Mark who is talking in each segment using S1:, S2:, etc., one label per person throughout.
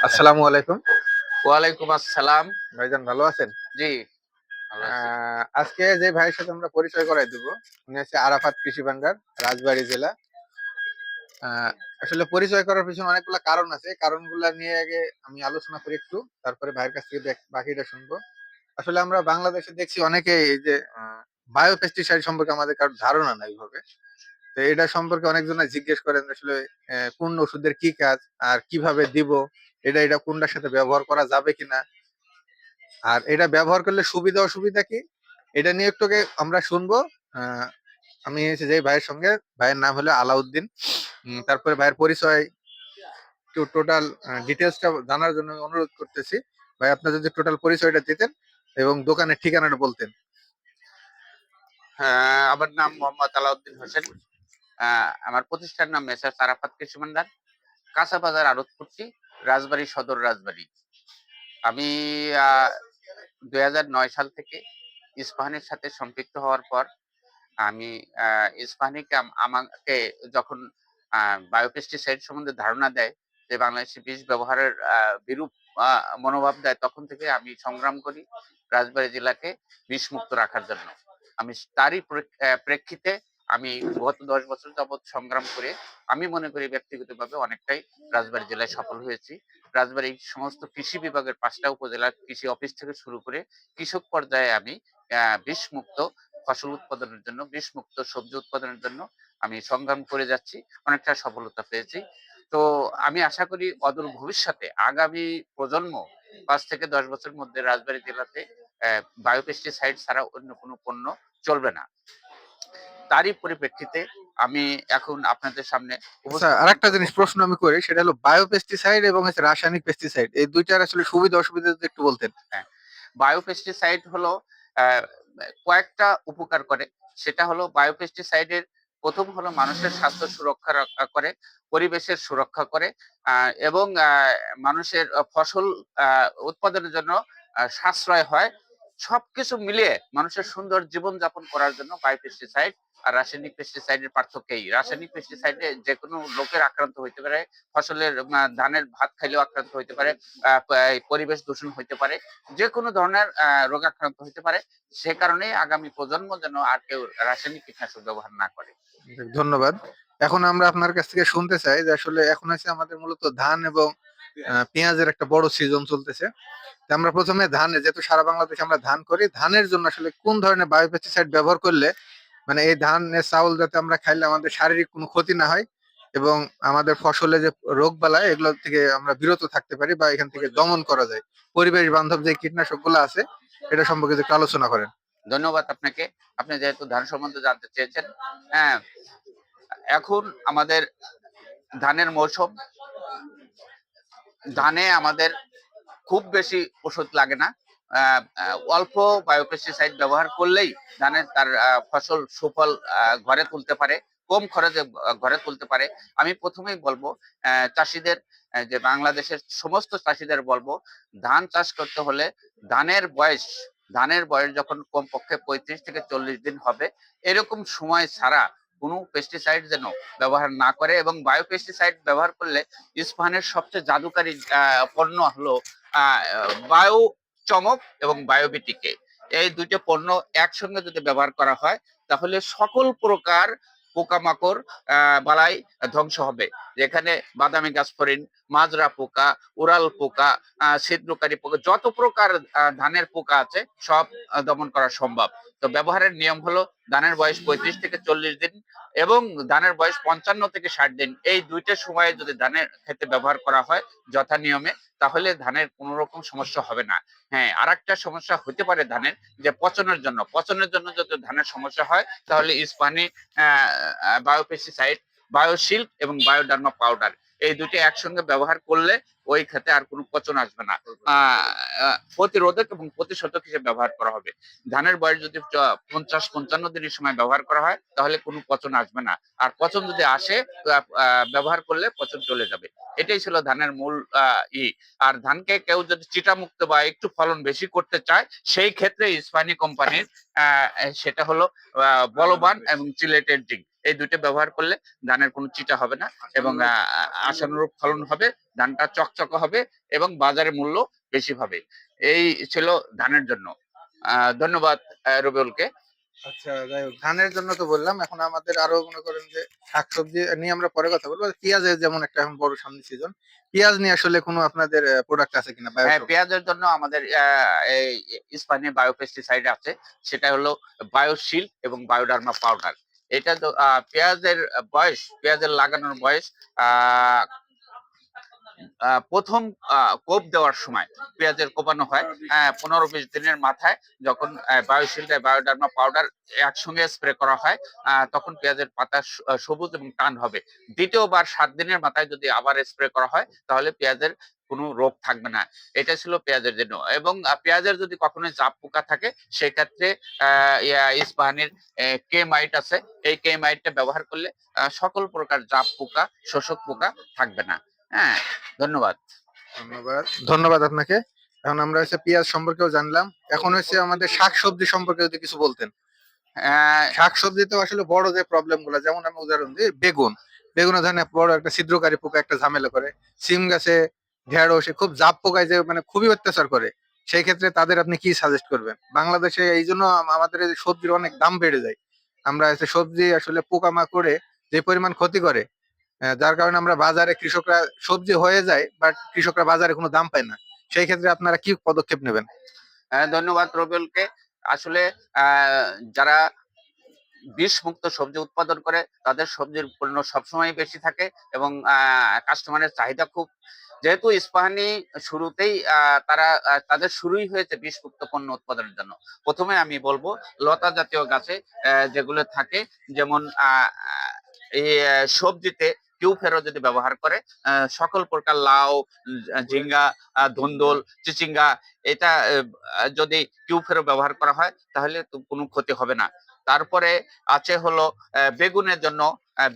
S1: আসসালামু আলাইকুম।
S2: ওয়ালাইকুম আসসালাম।
S1: ভাইজান ভালো আছেন?
S2: জি
S1: আজকে যে ভাইয়ের সাথে আমরা পরিচয় করাই দেব উনি হচ্ছে আরাফাত কৃষি ভান্ডার রাজবাড়ী জেলা। আসলে পরিচয় করার পিছনে অনেকগুলো কারণ আছে। কারণগুলো নিয়ে আগে আমি আলোচনা করি একটু তারপরে ভাইয়ের কাছ থেকে বাক- বাকিটা শুনব। আসলে আমরা বাংলাদেশে দেখছি অনেকে এই যে বায়ো পেস্টিসাইড সম্পর্কে আমাদের কারোর ধারণা নাই ভাবে তো এটা সম্পর্কে অনেকজনে জিজ্ঞেস করেন আসলে কোন ওষুধের কি কাজ আর কীভাবে দিব এটা এটা কোনটার সাথে ব্যবহার করা যাবে কিনা? আর এটা ব্যবহার করলে সুবিধা অসুবিধা কি? এটা নিয়ে একটু আগে আমরা শুনব। আমি এসে যে ভাইয়ের সঙ্গে ভাইয়ের নাম হলো আলাউদ্দিন। তারপরে ভাইয়ের পরিচয় টোটাল ডিটেলসটা জানার জন্য অনুরোধ করতেছি। ভাই আপনার যদি টোটাল পরিচয়টা দিতেন এবং দোকানের ঠিকানাটা বলতেন।
S2: হ্যাঁ, আমার নাম মোহাম্মদ আলাউদ্দিন হোসেন। আমার প্রতিষ্ঠান নাম মেসার সারাফাত কৃষি ভান্ডার কাঁচা বাজার আড়তপুরটি রাজবাড়ী, সদর রাজবাড়ী। আমি দুই সাল থেকে ইস্পাহানের সাথে সম্পৃক্ত হওয়ার পর, আমি ইস্পাহানিকে আমাকে যখন বায়োপেস্টিসাইড সম্বন্ধে ধারণা দেয় যে বাংলাদেশে বিষ ব্যবহারের বিরূপ মনোভাব দেয়, তখন থেকে আমি সংগ্রাম করি রাজবাড়ী জেলাকে বিষমুক্ত রাখার জন্য। আমি তারই প্রেক- প্রেক্ষিতে আমি গত দশ বছর যাবৎ সংগ্রাম করে আমি মনে করি ব্যক্তিগতভাবে অনেকটাই রাজবাড়ী জেলায় সফল হয়েছি। রাজবাড়ী সমস্ত কৃষি বিভাগের পাঁচটা উপজেলার কৃষি অফিস থেকে শুরু করে কৃষক পর্যায়ে আমি বিষমুক্ত ফসল উৎপাদনের জন্য, বিষমুক্ত সবজি উৎপাদনের জন্য আমি সংগ্রাম করে যাচ্ছি, অনেকটা সফলতা পেয়েছি। তো আমি আশা করি অদূর ভবিষ্যতে আগামী প্রজন্ম পাঁচ থেকে দশ বছরের মধ্যে রাজবাড়ী জেলাতে বায়োপেস্টিসাইড ছাড়া অন্য কোনো পণ্য চলবে না। তারই পরিপ্রেক্ষিতে আমি এখন আপনাদের সামনে
S1: আচ্ছা আরেকটা জিনিস প্রশ্ন আমি করি সেটা হলো বায়ো পেস্টিসাইড এবং হচ্ছে রাসায়নিক পেস্টিসাইড এই দুইটার আসলে সুবিধা অসুবিধা যদি একটু বলতেন।
S2: হ্যাঁ বায়ো পেস্টিসাইড হলো কয়েকটা উপকার করে। সেটা হলো বায়োপেস্টিসাইডের প্রথম হলো মানুষের স্বাস্থ্য সুরক্ষা রক্ষা করে পরিবেশের সুরক্ষা করে আহ, এবং আহ, মানুষের ফসল আহ, উৎপাদনের জন্য সাশ্রয় হয়। সবকিছু মিলিয়ে মানুষের সুন্দর জীবন যাপন করার জন্য বায়োপেস্টিসাইড আর রাসায়নিক পেস্টিসাইডের পার্থক্যই। রাসায়নিক পেস্টিসাইডে যে কোনো লোকের আক্রান্ত হইতে পারে ফসলের ধানের ভাত খাইলেও আক্রান্ত হইতে পারে পরিবেশ দূষণ হইতে পারে যে কোনো ধরনের আহ, রোগাক্রান্ত হতে পারে সে কারণে আগামী প্রজন্ম যেন আর কেউ রাসায়নিক কীটনাশক ব্যবহার না করে।
S1: ধন্যবাদ। এখন আমরা আপনার কাছ থেকে শুনতে চাই যে আসলে এখন আছে আমাদের মূলত ধান এবং পেঁয়াজের একটা বড় সিজন চলতেছে। আমরা প্রথমে ধান, যেহেতু সারা বাংলাদেশে আমরা ধান করি, ধানের জন্য আসলে কোন ধরনের বায়োপেস্টিসাইড ব্যবহার করলে মানে এই ধানের চাউল যাতে আমরা খাইলে আমাদের শারীরিক কোনো ক্ষতি না হয় এবং আমাদের ফসলে যে রোগ বালায় এগুলো থেকে আমরা বিরত থাকতে পারি বা এখান থেকে দমন করা যায়। পরিবেশ বান্ধব যে কীটনাশকগুলো আছে, এটা সম্পর্কে একটু আলোচনা করেন।
S2: ধন্যবাদ আপনাকে। আপনি যেহেতু ধান সম্বন্ধে জানতে চেয়েছেন হ্যাঁ এখন আমাদের ধানের মৌসুম ধানে আমাদের খুব বেশি ওষুধ লাগে না। অল্প বায়োপেস্টিসাইড ব্যবহার করলেই ধানের তার ফসল সুফল ঘরে তুলতে পারে, কম খরচে ঘরে তুলতে পারে। আমি প্রথমেই বলব চাষিদের যে বাংলাদেশের সমস্ত চাষিদের বলব, ধান চাষ করতে হলে ধানের বয়স ধানের বয়স যখন কমপক্ষে পঁয়ত্রিশ থেকে চল্লিশ দিন হবে, এরকম সময় ছাড়া কোনো পেস্টিসাইড যেন ব্যবহার না করে এবং বায়োপেস্টিসাইড ব্যবহার করলে ইস্পাহানের সবচেয়ে জাদুকারী পণ্য হলো বায়ো চমক এবং বায়োবিটিকে এই দুইটা পণ্য একসঙ্গে যদি ব্যবহার করা হয়, তাহলে সকল প্রকার পোকামাকড় বালাই ধ্বংস হবে। যেখানে বাদামি গাছ ফরিন মাজরা পোকা, উড়াল পোকা ছিদ্রকারী পোকা, যত প্রকার ধানের পোকা আছে, সব দমন করা সম্ভব। তো ব্যবহারের নিয়ম হলো ধানের বয়স পঁয়ত্রিশ থেকে চল্লিশ দিন এবং ধানের বয়স পঞ্চান্ন থেকে ষাট দিন। এই দুইটা সময়ে যদি ধানের ক্ষেত্রে ব্যবহার করা হয় যথা নিয়মে, তাহলে ধানের কোনো রকম সমস্যা হবে না। হ্যাঁ আর একটা সমস্যা হতে পারে ধানের যে পচনের জন্য। পচনের জন্য যদি ধানের সমস্যা হয়, তাহলে ইস্পানি বায়োপেস্টিসাইড বায়োশিল্ক এবং বায়োডার্মা পাউডার এই দুটি একসঙ্গে ব্যবহার করলে ওই ক্ষেত্রে আর কোনো পচন আসবে না। প্রতিরোধক এবং প্রতিশোধক হিসেবে ব্যবহার করা হবে। ধানের বয়স যদি পঞ্চাশ পঞ্চান্ন দিনের সময় ব্যবহার করা হয় তাহলে কোনো পচন আসবে না। আর পচন যদি আসে ব্যবহার করলে পচন চলে যাবে। এটাই ছিল ধানের মূল ই। আর ধানকে কেউ যদি চিটামুক্ত বা একটু ফলন বেশি করতে চায় সেই ক্ষেত্রে ইস্পানি কোম্পানির সেটা হলো আহ, বলবান এবং চিলেটেড জিঙ্ক এই দুইটা ব্যবহার করলে ধানের কোনো চিটা হবে না এবং আহ, আশানুরূপ ফলন হবে। ধানটা চকচকে হবে এবং বাজারে মূল্য বেশি পাবে। এই ছিল ধানের জন্য। ধন্যবাদ রবিউলকে।
S1: আচ্ছা যাই হোক ধানের জন্য তো বললাম এখন আমাদের আরও মনে করেন যে শাকসবজি নিয়ে আমরা পরে কথা বলব। পেঁয়াজের যেমন একটা এখন বড় সামনে সিজন পেঁয়াজ নিয়ে আসলে কোনো আপনাদের প্রোডাক্ট আছে কিনা?
S2: হ্যাঁ পেঁয়াজের জন্য আমাদের ইস্পানি বায়োপেস্টিসাইড আছে। সেটা হলো বায়োশিল এবং বায়োডার্মা পাউডার এটা পেঁয়াজের বয়স পেঁয়াজের লাগানোর বয়স প্রথম কোপ দেওয়ার সময় পেঁয়াজের কোপানো হয় পনেরো বিশ দিনের মাথায় যখন বায়োশিল বায়োডার্মা পাউডার একসঙ্গে স্প্রে করা হয় তখন পেঁয়াজের পাতা সবুজ এবং টান হবে। দ্বিতীয়বার সাত দিনের মাথায় যদি আবার স্প্রে করা হয়, তাহলে পেঁয়াজের কোনো রোগ থাকবে না। এটা ছিল পেঁয়াজের জন্য। এবং পেঁয়াজের যদি কখনো জাপ পোকা থাকে, সেক্ষেত্রে ইস্পাহানির কে মাইট আছে। এই কে মাইটটা ব্যবহার করলে সকল প্রকার জাপ পোকা, শোষক পোকা থাকবে না। হ্যাঁ ধন্যবাদ।
S1: ধন্যবাদ। ধন্যবাদ আপনাকে। এখন আমরা হচ্ছে পেঁয়াজ সম্পর্কেও জানলাম। এখন হচ্ছে আমাদের শাকসবজি সম্পর্কে যদি কিছু বলতেন।
S2: আহ,
S1: শাকসবজিতে আসলে বড় যে প্রবলেমগুলো যেমন আমি উদাহরণ দিই বেগুন। বেগুনে ধরেন বড় একটা ছিদ্রকারী পোকা একটা ঝামেলা করে। সিম গাছে ঢেঁড়সে খুব জাপ পোকায় যে মানে খুবই অত্যাচার করে। সেই ক্ষেত্রে তাদের আপনি কি সাজেস্ট করবেন? বাংলাদেশে এই জন্য আমাদের সবজির অনেক দাম বেড়ে যায়। আমরা সবজি আসলে পোকামাকড়ে যে পরিমাণ ক্ষতি করে যার কারণে আমরা বাজারে কৃষকরা সবজি হয়ে যায় বাট কৃষকরা বাজারে কোনো দাম পায় না। সেই ক্ষেত্রে আপনারা কি পদক্ষেপ নেবেন?
S2: আহ, ধন্যবাদ রবিউলকে। আসলে যারা বিষ মুক্ত সবজি উৎপাদন করে তাদের সবজির পণ্য সবসময় বেশি থাকে এবং কাস্টমারের চাহিদা খুব। যেহেতু ইস্পাহানি শুরুতেই তারা তাদের শুরুই হয়েছে বিষ মুক্ত পণ্য উৎপাদনের জন্য। প্রথমে আমি বলব লতা জাতীয় গাছে যেগুলো থাকে যেমন সবজিতে টিউফেরো যদি ব্যবহার করে সকল প্রকার লাউ ঝিঙ্গা ধুন্দুল, চিচিঙ্গা, এটা যদি টিউফেরো ব্যবহার করা হয়, তাহলে কোনো ক্ষতি হবে না। তারপরে আছে হলো বেগুনের জন্য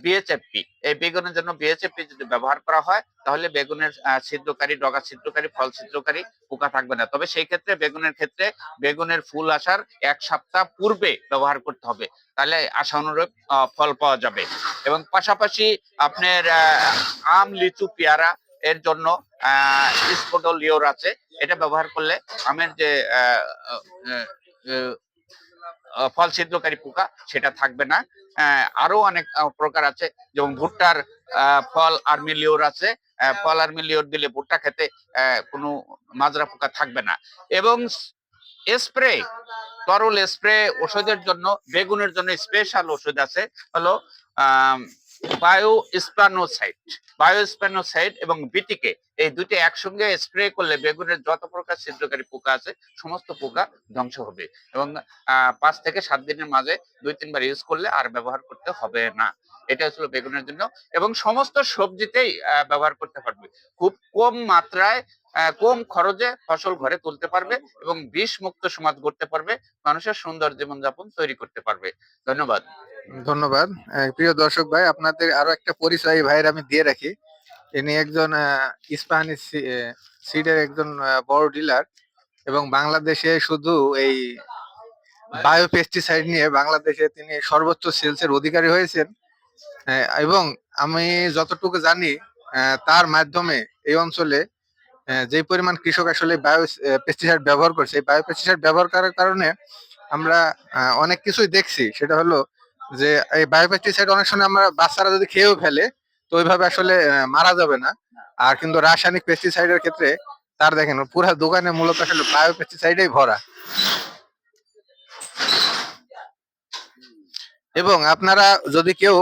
S2: বিএচএফপি এই বেগুনের জন্য বিএচএফপি যদি ব্যবহার করা হয় তাহলে বেগুনের ছিদ্রকারী ডগা ছিদ্রকারী ফল ছিদ্রকারী পোকা থাকবে না। তবে সেই ক্ষেত্রে বেগুনের ক্ষেত্রে বেগুনের ফুল আসার এক সপ্তাহ পূর্বে ব্যবহার করতে হবে। তাহলে আশানুরূপ আহ, ফল পাওয়া যাবে। এবং পাশাপাশি আপনার আম লিচু পেয়ারা এর জন্য আহ স্পোডোলিওর আছে। এটা ব্যবহার করলে আমের যে ফল ছিদ্রকারী পোকা, সেটা থাকবে না। আরও অনেক প্রকার আছে, যেমন ভুট্টার ফল আর্মিলিওর আছে। ফল আর্মিলিওর দিলে ভুট্টা খেতে কোনো মাজরা পোকা থাকবে না। এবং স্প্রে তরল স্প্রে ওষুধের জন্য, বেগুনের জন্য স্পেশাল ওষুধ আছে, হলো বায়ো স্প্যানোসাইড এবং বিটিকে এই দুইটা একসঙ্গে স্প্রে করলে বেগুনের যত প্রকার ছিদ্রকারী পোকা আছে, সমস্ত পোকা ধ্বংস হবে এবং পাঁচ থেকে সাত দিনের মাঝে দুই তিনবার ইউজ করলে আর ব্যবহার করতে হবে না। এটা হচ্ছিল বেগুনের জন্য এবং সমস্ত সবজিতেই ব্যবহার করতে পারবে। খুব কম মাত্রায় কম খরচে ফসল ঘরে তুলতে পারবে এবং বিষ মুক্ত সমাজ গড়তে পারবে, মানুষের সুন্দর জীবনযাপন তৈরি করতে পারবে। ধন্যবাদ।
S1: ধন্যবাদ। প্রিয় দর্শক ভাই, আপনাদের আরও একটা পরিচয় ভাইয়ের আমি দিয়ে রাখি। ইনি একজন ইস্পাহানি সিডের একজন বড় ডিলার এবং বাংলাদেশে শুধু এই বায়ো পেস্টিসাইড নিয়ে বাংলাদেশে তিনি সর্বোচ্চ সেলসের অধিকারী হয়েছেন। এবং আমি যতটুকু জানি তার মাধ্যমে এই অঞ্চলে যে পরিমাণ কৃষক আসলে বায়ো পেস্টিসাইড ব্যবহার করছে, এই বায়ো পেস্টিসাইড ব্যবহার করার কারণে আমরা অনেক কিছুই দেখছি। সেটা হলো যে, এই বায়ো পেস্টিসাইড অনেক সময় আমরা বাচ্চারা যদি খেয়েও ফেলে, তো ওইভাবে আসলে মারা যাবে না। আর কিন্তু রাসায়নিক পেস্টিসাইডের ক্ষেত্রে, তার দেখেন, পুরো দোকানে মূলত আসলে বায়ো পেস্টিসাইডেই ভরা। এবং আপনারা যদি কেউ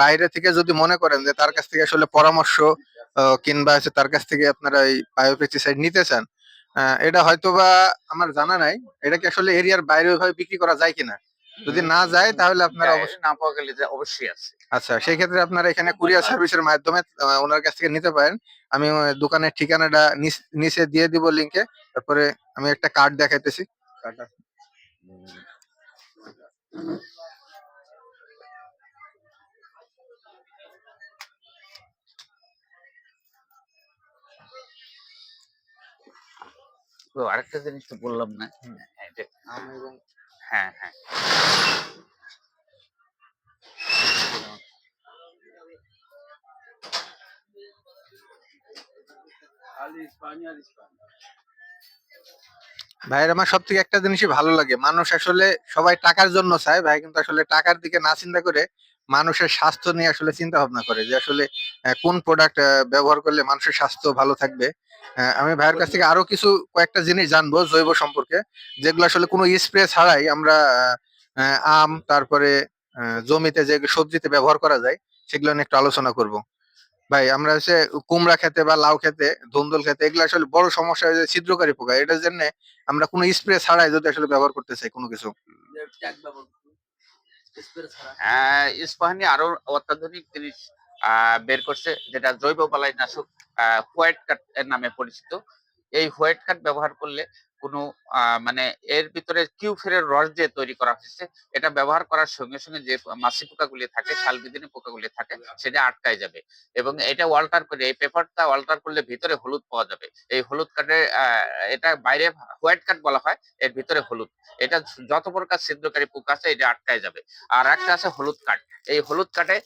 S1: বাইরে থেকে যদি মনে করেন যে তার কাছ থেকে আসলে পরামর্শ কিংবা হচ্ছে তার কাছ থেকে আপনারা এই বায়োপেস্টিসাইড নিতে চান এটা হয়তোবা আমার জানা নাই এটা কি আসলে এরিয়ার বাইরে ওইভাবে বিক্রি করা যায় কিনা? যদি না যায় তাহলে আপনারা অবশ্যই
S2: না পাওয়া গেলে যে অবশ্যই আছে।
S1: আচ্ছা সেই ক্ষেত্রে আপনারা এখানে কুরিয়ার সার্ভিসের মাধ্যমে ওনার কাছ থেকে নিতে পারেন। আমি দোকানের ঠিকানাটা নিচে দিয়ে দিব লিংকে তারপরে আমি একটা কার্ড দেখাইতেছি। কার্ডটা
S2: তো আরেকটা জিনিস তো বললাম না হ্যাঁ, হ্যাঁ হ্যাঁ
S1: ভাইয়ের আমার সব থেকে একটা জিনিসই ভালো লাগে মানুষ আসলে সবাই টাকার জন্য চায় ভাই কিন্তু আসলে টাকার দিকে না চিন্তা করে মানুষের স্বাস্থ্য নিয়ে আসলে চিন্তা ভাবনা করে যে আসলে কোন প্রোডাক্ট ব্যবহার করলে মানুষের স্বাস্থ্য ভালো থাকবে। আমি ভাইয়ের কাছ থেকে আরও কিছু কয়েকটা জিনিস জানব জৈব সম্পর্কে। যেগুলো আসলে কোনো স্প্রে ছাড়াই আমরা আম তারপরে জমিতে যে সবজিতে ব্যবহার করা যায় সেগুলো নিয়ে একটু আলোচনা করব। ভাই আমরা হচ্ছে কুমড়া খেতে বা লাউ খেতে ধুন্দল খেতে এগুলো আসলে বড় সমস্যা হয়ে যায় ছিদ্রকারী পোকা। এটার জন্য আমরা কোনো স্প্রে ছাড়াই যদি আসলে ব্যবহার করতে চাই কোনো কিছু।
S2: আহ, ইস্পাহানি আরও অত্যাধুনিক জিনিস আহ, বের করছে যেটা জৈব বালাই নাশক হোয়াইট কাট নামে পরিচিত। এই হোয়াইট কাট ব্যবহার করলে কোনো মানে এর ভিতরে কিউফেরের রস দিয়ে তৈরি করা হয়েছে। এটা ব্যবহার করার সঙ্গে সঙ্গে যে মাছি পোকাগুলি থাকে, শালবিদিনী পোকাগুলি থাকে, সেটা আটকায় যাবে। এবং এটা অল্টার করে, এই পেপারটা অল্টার করলে ভিতরে হলুদ পাওয়া যাবে। এই হলুদ কাঠের এটা বাইরে হোয়াইট কাঠ বলা হয়, এর ভিতরে হলুদ। এটা যত প্রকার ছিদ্রকারী পোকা আছে, এটা আটকায় যাবে। আর একটা আছে হলুদ কাঠ। এই হলুদ কাঠে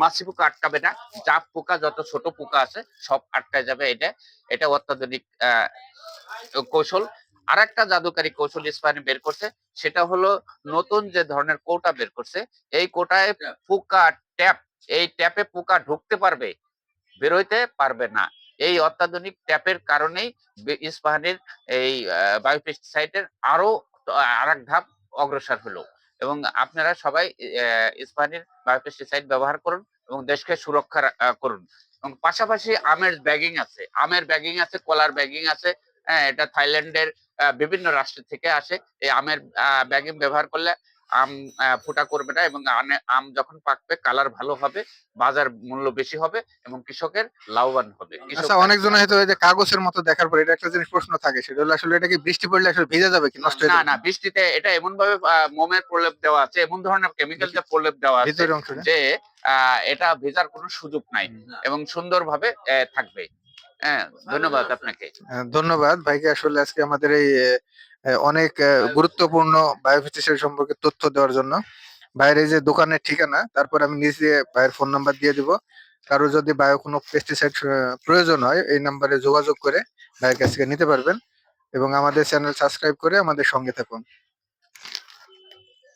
S2: মাছি পোকা আটকাবে না। জাপ পোকা, যত ছোট পোকা আছে, সব আটকায় যাবে। এটা এটা অত্যাধুনিক আহ, কৌশল। আর একটা জাদুকারী কৌশল ইস্পাহানি বের করছে সেটা হলো নতুন যে ধরনের কোটা বের করছে এই কোটায় পোকা ট্যাপ এই ট্যাপে পোকা ঢুকতে পারবে বেরোইতে পারবে না। এই অত্যাধুনিক ট্যাপের কারণেই ইস্পাহানির এই বায়োপেস্টিসাইডের আরও আর এক ধাপ অগ্রসর হলো। এবং আপনারা সবাই ইস্পাহানির বায়োপেস্টিসাইড ব্যবহার করুন এবং দেশকে সুরক্ষা করুন। পাশাপাশি আমের ব্যাগিং আছে। আমের ব্যাগিং আছে, কলার ব্যাগিং আছে। হ্যাঁ এটা থাইল্যান্ডের বিভিন্ন রাষ্ট্র থেকে আসে। এই আমের ব্যাগিং ব্যবহার করলে আম ফোটা করবে না এবং আম যখন পাকবে কালার ভালো হবে বাজার মূল্য বেশি হবে এবং কৃষকের লাভবান হবে।
S1: আচ্ছা অনেকজন হয়তো যে কাগজের মতো দেখার পর এটা একটা জিনিস প্রশ্ন থাকে সেটা হলো আসলে এটা কি বৃষ্টি পড়লে আসলে ভিজে যাবে কি নষ্ট হয়ে
S2: না
S1: যাবে?
S2: না বৃষ্টিতে এটা এমন ভাবে মোমের প্রলেপ দেওয়া আছে এমন ধরনের কেমিক্যাল যে প্রলেপ দেওয়া আছে যে আহ, এটা ভেজার কোনো সুযোগ নাই এবং সুন্দরভাবে থাকবে। হ্যাঁ ধন্যবাদ আপনাকে।
S1: ধন্যবাদ। ভাইকে আসলে আজকে আমাদের এই অনেক আহ, গুরুত্বপূর্ণ বায়োফিজিক্সের সম্পর্কে তথ্য দেওয়ার জন্য। বাইরে যে দোকানের ঠিকানা তারপর আমি নিজে ভাইয়ের ফোন নাম্বার দিয়ে দিব। কারও যদি বায়ো কোনো পেস্টিসাইড প্রয়োজন হয় এই নাম্বারে যোগাযোগ করে ভাইয়ের কাছ থেকে নিতে পারবেন। এবং আমাদের চ্যানেল সাবস্ক্রাইব করে আমাদের সঙ্গে থাকুন।